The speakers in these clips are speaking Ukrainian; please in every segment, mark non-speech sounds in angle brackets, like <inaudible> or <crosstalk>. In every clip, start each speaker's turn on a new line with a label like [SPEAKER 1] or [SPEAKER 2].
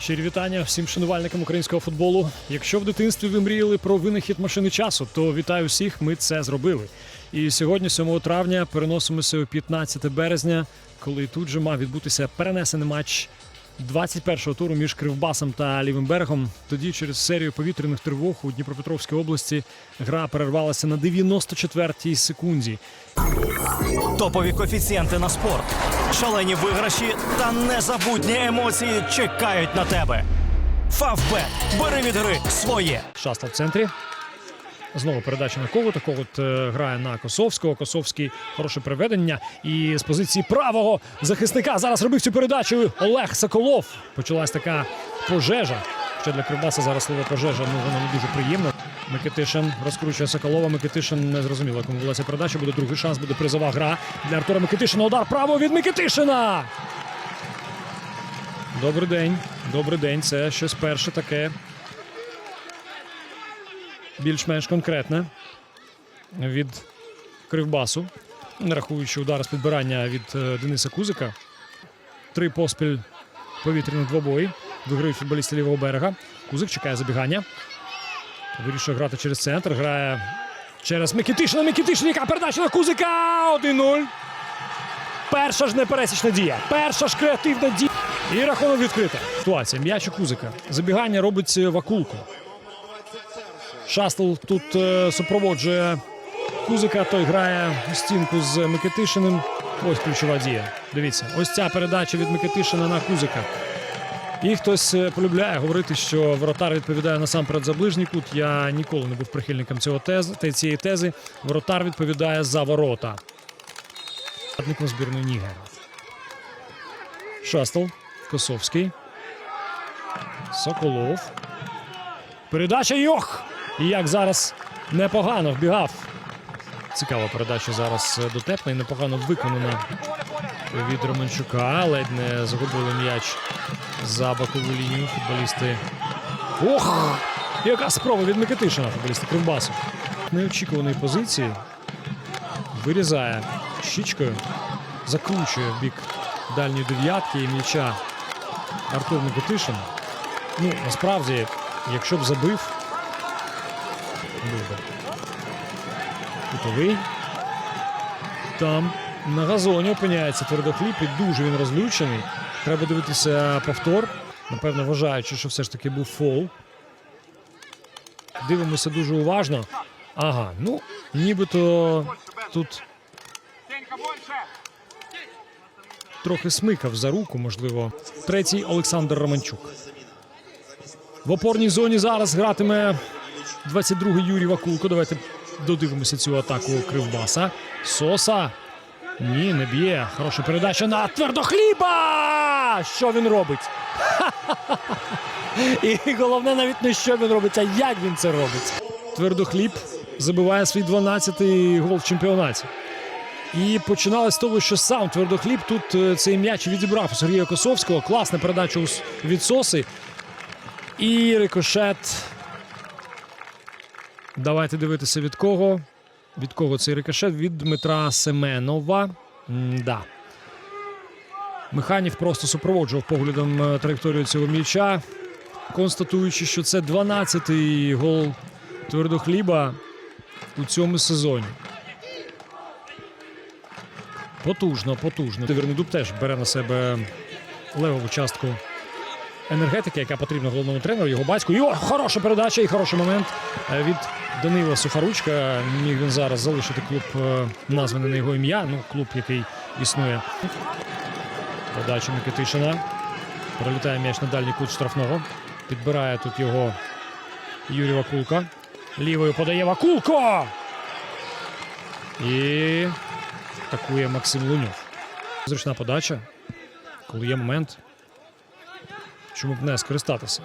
[SPEAKER 1] Щирі вітання всім шанувальникам українського футболу. Якщо в дитинстві ви мріяли про винахід машини часу, то вітаю всіх, ми це зробили. І сьогодні, 7 травня, переносимося у 15 березня, коли тут же мав відбутися перенесений матч 21-го туру між Кривбасом та Лівим берегом. Тоді через серію повітряних тривог у Дніпропетровській області гра перервалася на 94-й секунді.
[SPEAKER 2] Топові коефіцієнти на спорт, шалені виграші та незабутні емоції чекають на тебе. Фавбет. Бери від гри своє.
[SPEAKER 1] Шастл в центрі. Знову передача на Ковута. Ковут е, грає на Косовського. Косовський хороше приведення. І з позиції правого захисника зараз робив цю передачу Олег Соколов. Почалась така пожежа. Ще для Кривбаса зараз слово пожежа ну воно не дуже приємно. Микитишин розкручує Соколова. Микитишин не зрозуміло, кому була передача. Буде другий шанс, буде призова гра для Артура Микитишина. Удар право від Микитишина. Добрий день. Добрий день. Це щось перше таке більш-менш конкретне від Кривбасу, не рахуючи удар з підбирання від е, Дениса Кузика. Три поспіль повітряних двобої. Виграють футболісти лівого берега. Кузик чекає забігання. Вирішує грати через центр. Грає через Микітишина. Микітишин, яка передача на Кузика! 1-0. Перша ж непересічна дія. Перша ж креативна дія. І рахунок відкрита. Ситуація. М'яч у Кузика. Забігання робить е, Вакулко. Шастл тут е, супроводжує Кузика. Той грає стінку з Микитишиним. Ось ключова дія. Дивіться, ось ця передача від Микитишина на Кузика. І хтось е, полюбляє говорити, що воротар відповідає насамперед за ближній кут. Я ніколи не був прихильником цього тез, та цієї тези. Воротар відповідає за ворота. Радником збірної Нігера. Шастл. Косовський. Соколов. Передача Йох! І як зараз непогано вбігав. Цікава передача зараз е, дотепна і непогано виконана від Романчука. Ледь не загубили м'яч за бокову лінію футболісти. Ох! Яка спроба від Микитишина, футболісти Кривбасу. Неочікуваної позиції. Вирізає щічкою, закручує в бік дальньої дев'ятки і м'яча Артур Микитишин. Ну, насправді, якщо б забив, був. Кутовий. Там на газоні опиняється твердохліб і дуже він розлючений. Треба дивитися повтор. Напевно, вважаючи, що все ж таки був фол. Дивимося дуже уважно. Ага, ну, нібито тут трохи смикав за руку, можливо. Третій Олександр Романчук. В опорній зоні зараз гратиме 22-й Юрій Вакулко. Давайте додивимося цю атаку Кривбаса. Соса. Ні, не б'є. Хороша передача на твердохліба! Що він робить? <laughs> І головне навіть не що він робить, а як він це робить. Твердохліб забиває свій 12-й гол в чемпіонаті. І починалось з того, що сам твердохліб тут е, цей м'яч відібрав у Сергія Косовського. Класна передача від Соси. І рикошет. Давайте дивитися від кого. Від кого цей рикошет? Від Дмитра Семенова. Да. Механів просто супроводжував поглядом е, траєкторію цього м'яча, констатуючи, що це 12-й гол твердохліба у цьому сезоні. Потужно, потужно. Вернедуб теж бере на себе левову частку енергетики, яка потрібна головному тренеру, його батьку. І о, хороша передача і хороший момент е, від Данила Сухоручка. Міг він зараз залишити клуб, е, названий на його ім'я. Ну, клуб, який існує. Подача Микитишина. Пролітає м'яч на дальній кут штрафного. Підбирає тут його Юрій Вакулка. Лівою подає Вакулко. І атакує Максим Луньов. Зручна подача. Коли є момент, чому б не скористатися.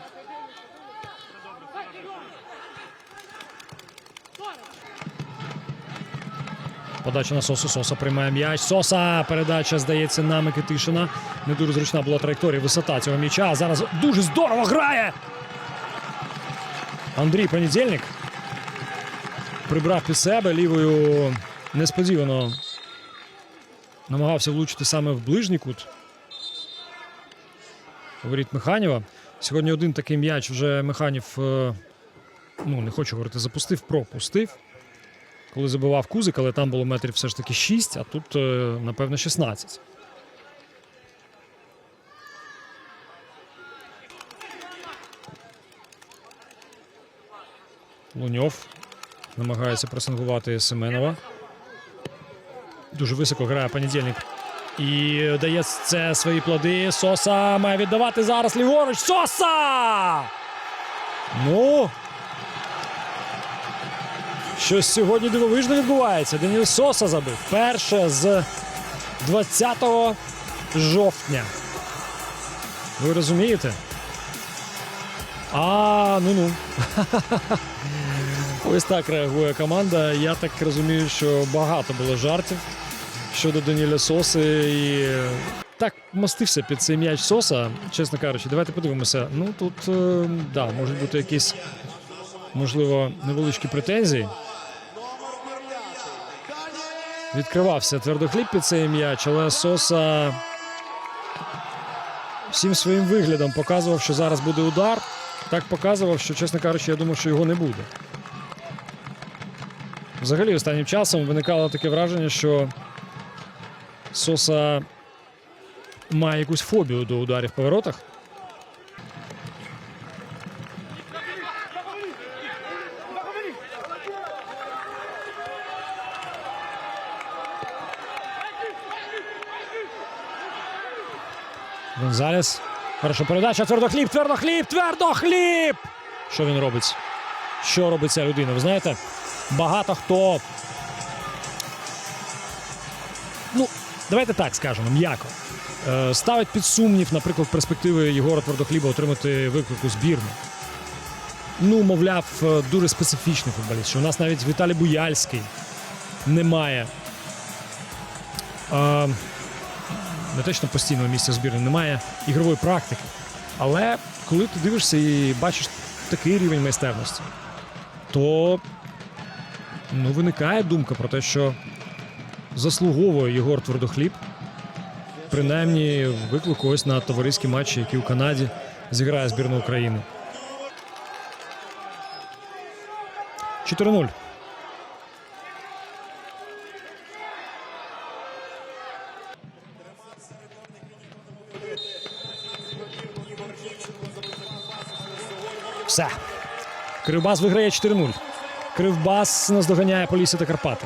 [SPEAKER 1] Подача на Сосу. Соса приймає м'яч. Соса. Передача, здається, на Микитишина. Не дуже зручна була траєкторія, висота цього м'яча. Зараз дуже здорово грає. Андрій Понедільник прибрав під себе лівою несподівано. Намагався влучити саме в ближній кут. Говорить Механіва. Сьогодні один такий м'яч вже Механів, е, ну не хочу говорити, запустив, пропустив. Коли забивав Кузик, але там було метрів все ж таки 6, а тут, е, напевно, 16. Луньов намагається пресингувати Семенова. Дуже високо грає понедільник. І дає це свої плоди. Соса має віддавати зараз ліворуч. Соса! Ну. Щось сьогодні дивовижно відбувається. Деніл Соса забив. Перше з 20 жовтня. Ви розумієте? А, ну-ну. <laughs> Ось так реагує команда. Я так розумію, що багато було жартів щодо Даніля Соси. І так мостився під цей м'яч Соса, чесно кажучи. Давайте подивимося. Ну тут е, да, можуть бути якісь, можливо, невеличкі претензії. Відкривався твердохліб під цей м'яч, але Соса всім своїм виглядом показував, що зараз буде удар. Так показував, що, чесно кажучи, я думав, що його не буде. Взагалі, останнім часом виникало таке враження, що Соса має якусь фобію до ударів по воротах. Гонзалес. Хороша передача. Твердохліб, твердохліб, твердохліб! Що він робить? Що робить ця людина? Ви знаєте, багато хто. Давайте так скажемо, м'яко. Е, ставить під сумнів, наприклад, перспективи Єгора Твердохліба отримати виклик у збірну. Ну, мовляв, е, дуже специфічний футболіст. Що у нас навіть Віталій Буяльський немає. Е, не те, що постійного місця збірні, немає ігрової практики. Але коли ти дивишся і бачиш такий рівень майстерності, то ну, виникає думка про те, що заслуговує Єгор Твердохліб, принаймні виклику ось на товариські матчі, які у Канаді зіграє збірна України. 4-0. Все. Кривбас виграє 4-0. Кривбас наздоганяє Полісся та Карпати.